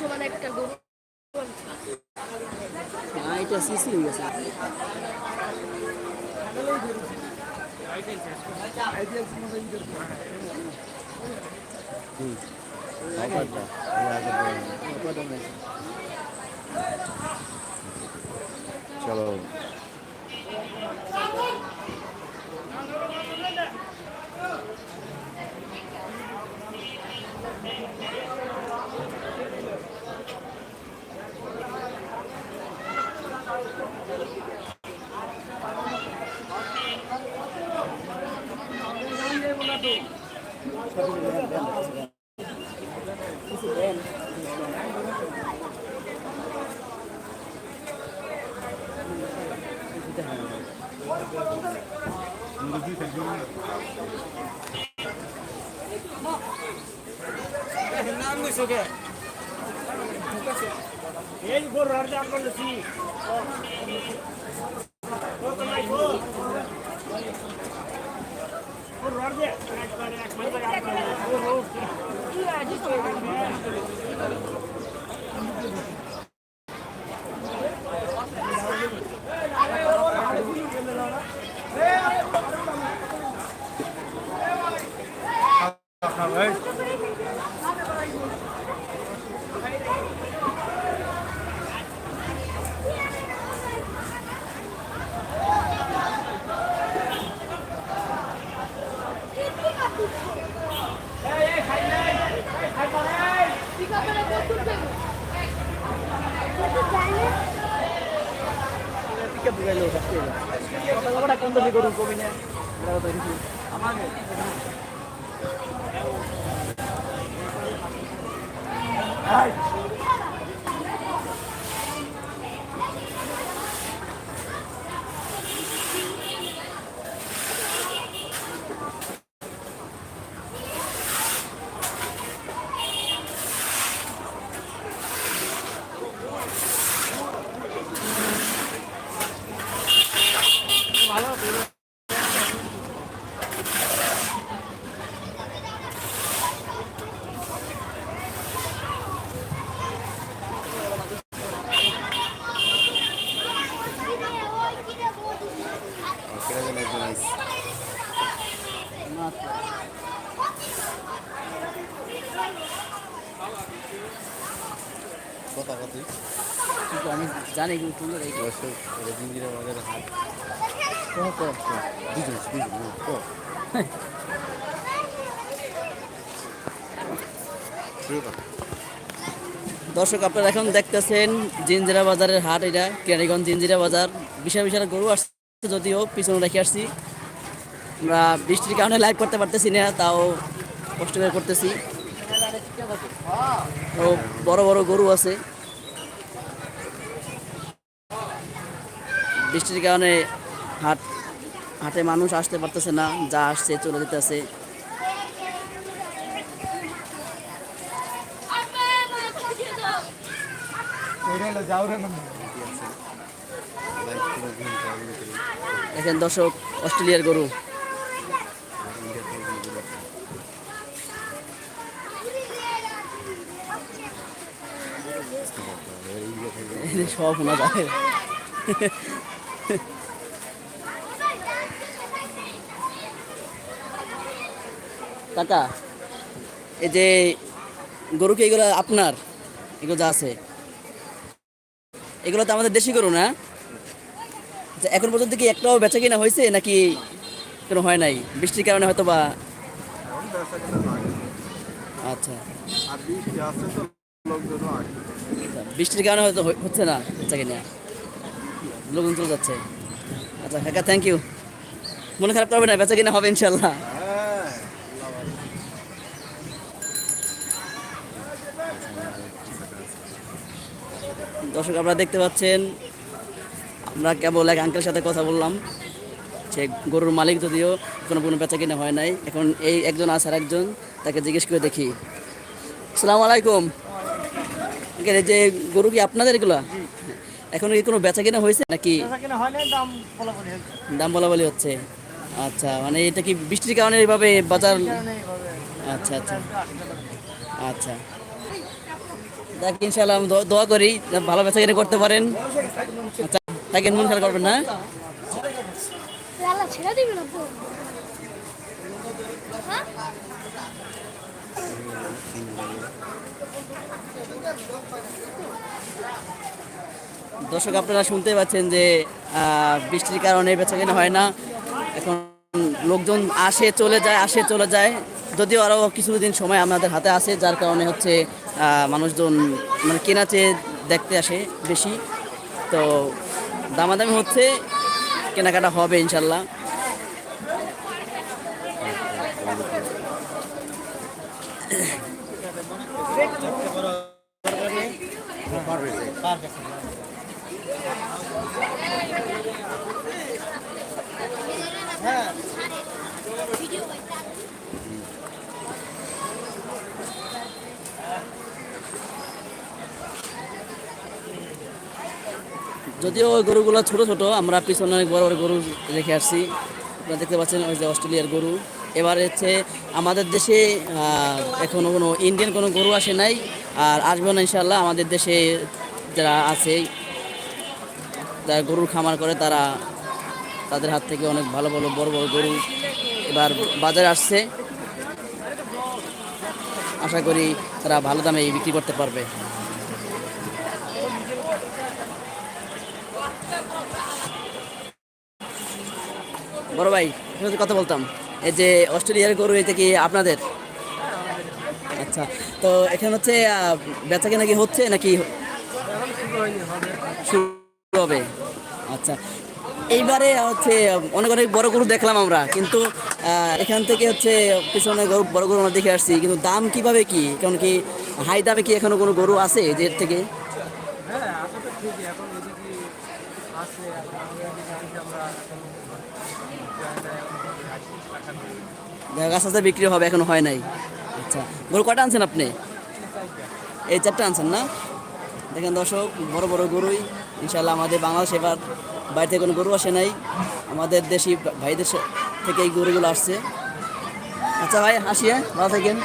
সমান একটা গরু হ্যাঁ এটা সিসি হয়ে গেছে চলো এই গরু আর দাম বলেছি পিকআপ দিগাইলো ফাস্ট কথা কথা কোন দিকে করুন কমি না এটা কথা কথা কিন্তু আমি জানি কিন্তু জিঞ্জিরা দুজন দুজন দর্শক আপনারা এখন দেখতেছেন জিঞ্জিরা বাজারের হাট এটা কেরানীগঞ্জ জিঞ্জিরা বাজার। বিশাল বিশাল গরু আসছে যদিও পিছনে রেখে আসছি। আমরা বৃষ্টির কারণে লাইভ করতে পারতেছি না তাও কষ্ট করে করতেছি। বড় বড় গরু আছে। বৃষ্টির কারণে হাট, হাটে মানুষ আসতে পারতেছে না, যা আসছে চলে যেতেছে। দেখেন দর্শক, অস্ট্রেলিয়ার গরু ইন্ডিয়া থেকে জিঞ্জিরা থেকে সব শোনা যায় কাকা এই যে গরু কি এগুলো আপনার? এগুলো যা আছে। এগুলো তো আমাদের দেশি গরু না? আচ্ছা, এখন পর্যন্ত কি একটাও বেচা কিনা হয়েছে নাকি কোনো হয় নাই? বৃষ্টির কারণে হয়তো বা আচ্ছা। আর বৃষ্টি আসছে তো লোকজন আচ্ছা, বৃষ্টির কারণে হয়তো হচ্ছে না বেচা কিনা লোকজন চলে যাচ্ছে। আচ্ছা কাকা থ্যাংক ইউ মনে খারাপ করবে না, বেচা কিনা হবে ইনশাল্লাহ দর্শক, আপনারা দেখতে পাচ্ছেন, আমরা কেবল এক আঙ্কেলের সাথে কথা বললাম। সে গরুর মালিক যদিও কোনো কোনো বেচা কিনা হয় নাই। এখন এই একজন আছে আর একজন তাকে জিজ্ঞেস করে দেখি। সালাম আলাইকুম। যে গরু কি আপনাদের এগুলা? এখন কি কোনো বেচা কিনা হয়েছে নাকি? দাম বলা বলি হচ্ছে। আচ্ছা মানে এটা কি বৃষ্টির কারণে এইভাবে বাজার আচ্ছা আচ্ছা। আচ্ছা। দেখ ইনশাল্লাহ আমি দোয়া- করি ভালো বেচা কিনে করতে পারেন। আচ্ছা তাকে মন খেয়াল করবেন না। ছেড়ে দিবি না বল হ্যাঁ? দর্শক, আপনারা শুনতে পাচ্ছেন যে বৃষ্টির কারণে বেচা কেনা হয় না। এখন লোকজন আসে, চলে যায়, আসে, চলে যায়। যদিও আরও কিছুদিন সময় আমাদের হাতে আছে, যার কারণে হচ্ছে মানুষজন মানে কেনা চেয়ে দেখতে আসে বেশি। তো দামাদামি হচ্ছে, কেনাকাটা হবে ইনশাল্লাহ। যদিও ওই গরুগুলো ছোট ছোট আমরা পিছনে অনেক বড় বড় গরু রেখে আসছি। আপনারা দেখতে পাচ্ছেন ওই যে অস্ট্রেলিয়ার গরু। এবার হচ্ছে আমাদের দেশে আহ, এখনও কোনো ইন্ডিয়ান কোনো গরু আসে নাই। আর আসবে না ইনশাল্লাহ আমাদের দেশে যারা আছে, যারা গরুর খামার করে, তারা তাদের হাত থেকে অনেক ভালো ভালো বড় বড় গরু এবার বাজারে আসছে। আশা করি তারা ভালো দামে বিক্রি করতে পারবে। বড় ভাই কথা বলতাম। এই যে অস্ট্রেলিয়ার গরু, এটা কি আপনাদের? আচ্ছা তো এখানে হচ্ছে বেচা কেনা কি হচ্ছে নাকি হবে। আচ্ছা। এইবারে হচ্ছে, অনেক অনেক বড় গরু দেখলাম আমরা, কিন্তু এখান থেকে হচ্ছে, পিছনে বড় গরু আমরা দেখে আসছি, কিন্তু দাম কীভাবে কি? কারণ কি, হাই দামে কি এখনও কোনো গরু আছে যে থেকে? আস্তে বিক্রি হবে, এখনও হয় নাই। আচ্ছা গরু কটা আনছেন আপনি? এই চারটা আনছেন না? দেখেন দর্শক, বড় বড় গরুই। ইনশাল্লাহ আমাদের বাংলাদেশ এবার বাইরে থেকে কোনো গরু আসে নাই। আমাদের দেশি ভাইদের থেকে এই গরুগুলো আসছে। আচ্ছা ভাই, হাসি হ্যাঁ? ভালো থাকেন।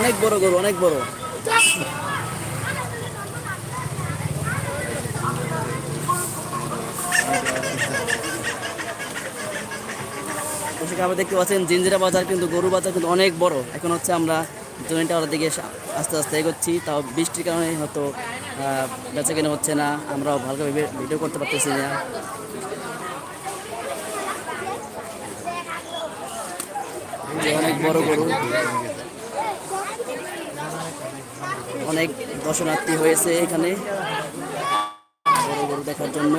অনেক বড় গরু, অনেক বড়। আমরা দেখতে পাচ্ছেন জিঞ্জিরা বাজার, কিন্তু গরু বাজার কিন্তু অনেক বড়। এখন হচ্ছে আমরা জয়েন্ট টাওয়ারের দিকে আস্তে আস্তে এগোচ্ছি। তাও বৃষ্টির কারণে হয়তো বেচা কেনা হচ্ছে না। আমরাও ভালোভাবে ভিডিও করতে পারতেছি না। অনেক বড় গরু। অনেক দর্শনার্থী হয়েছে এখানে। বড় গরু দেখার জন্য।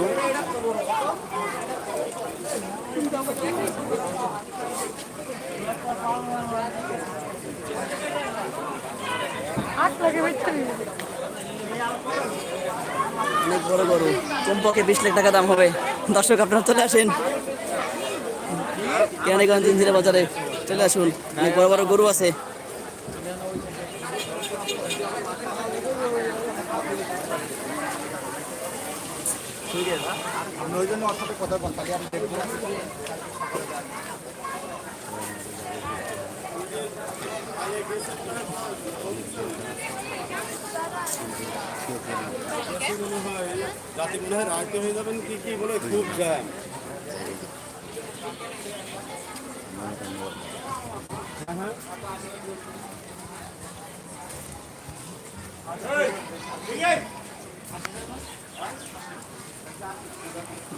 অনেক বড় গরু কমপক্ষে বিশ লাখ টাকা দাম হবে। দর্শক, আপনারা চলে আসেন। কেরানীগঞ্জ ইঞ্জিরা বাজারে। চলে আসুন। অনেক বড় বড় গরু আছে। ওই জন্য ওর সাথে কথা বলতাম আমি দেখব। রাতে মনে হয় রাতে হয়ে যাবেন কি কি হয় খুব জ্যাম।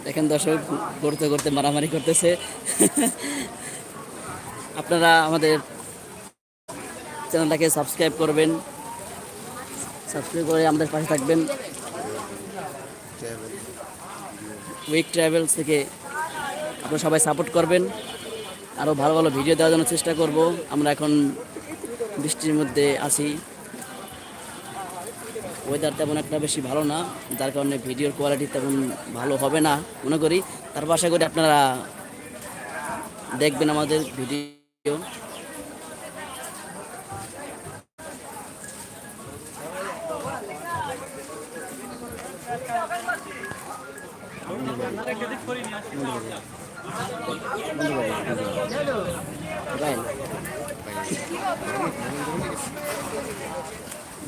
দেখেন দর্শক করতে করতে মারামারি করতেছে। আপনারা আমাদের চ্যানেলটাকে সাবস্ক্রাইব করবেন। সাবস্ক্রাইব করে আমাদের পাশে থাকবেন। উইক ট্রাভেলস থেকে আপনারা সবাই সাপোর্ট করবেন। আরও ভালো ভালো ভিডিও দেওয়ার জন্য চেষ্টা করব। আমরা এখন বৃষ্টির মধ্যে আছি। ওয়েদার তেমন একটা বেশি ভালো না, যার কারণে ভিডিওর কোয়ালিটি তেমন ভালো হবে না, মনে করি। তারপর আশা করি আপনারা দেখবেন আমাদের ভিডিও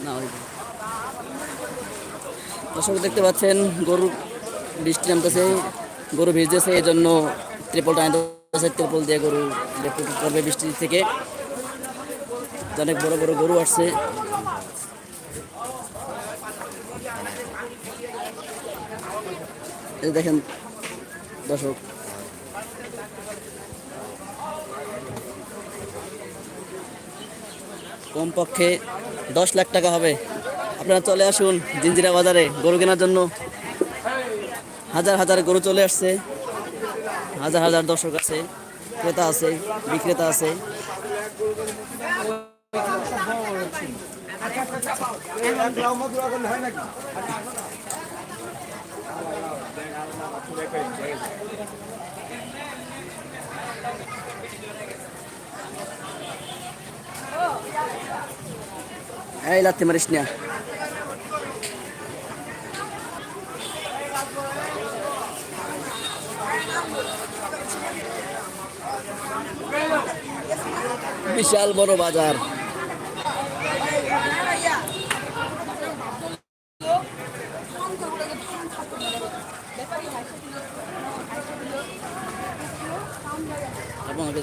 না দর্শক দেখতে পাচ্ছেন গরু বৃষ্টি নামতেছে, গরু ভিজতেছে এই জন্য ত্রিপলটা আনতেছে ত্রিপল দিয়ে গরু করবে বৃষ্টি থেকে। অনেক বড় বড় গরু আসছে। দেখেন দর্শক। কমপক্ষে দশ লাখ টাকা হবে। আপনারা চলে আসুন জিঞ্জিরা বাজারে গরু কেনার জন্য। হাজার হাজার গরু চলে আসছে। হাজার হাজার দর্শক আছে, ক্রেতা আছে, বিক্রেতা আছে। এই লাত্তি মারিস না। বিশাল বড় বাজার। এবং আগে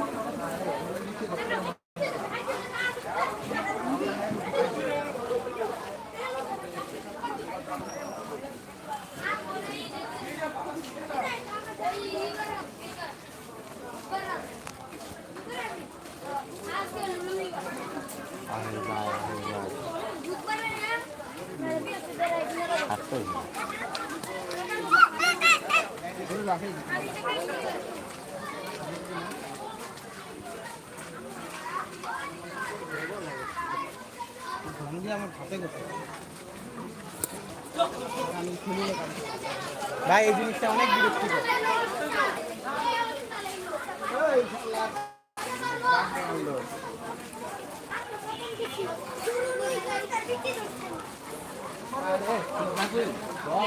ভাই এই জিনিসটা অনেক বিরক্তিকর।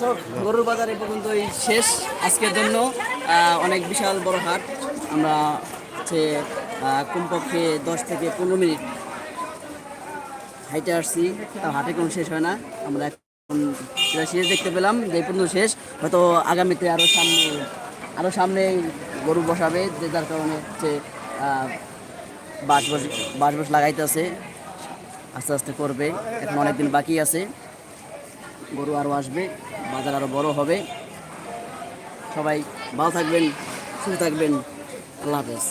দর্শক, গরুর বাজার এই পর্যন্তই শেষ। আজকের জন্য অনেক বিশাল বড় হাট। আমরা হচ্ছে কমপক্ষে দশ থেকে পনেরো মিনিট হাইটে আসছি। তাও হাটে কোনো শেষ হয় না। আমরা এখন শেষ দেখতে পেলাম যে এই পর্যন্ত শেষ। হয়তো আগামীতে আরও সামনে আরও সামনে গরু বসাবে, যে যার কারণে হচ্ছে বাস বাস বাস লাগাইতেছে। আস্তে আস্তে করবে। এখন অনেক দিন বাকি আছে। গরু আরও আসবে। বাজার আরও বড় হবে। সবাই ভালো থাকবেন সুস্থ থাকবেন। আল্লাহ হাফেজ।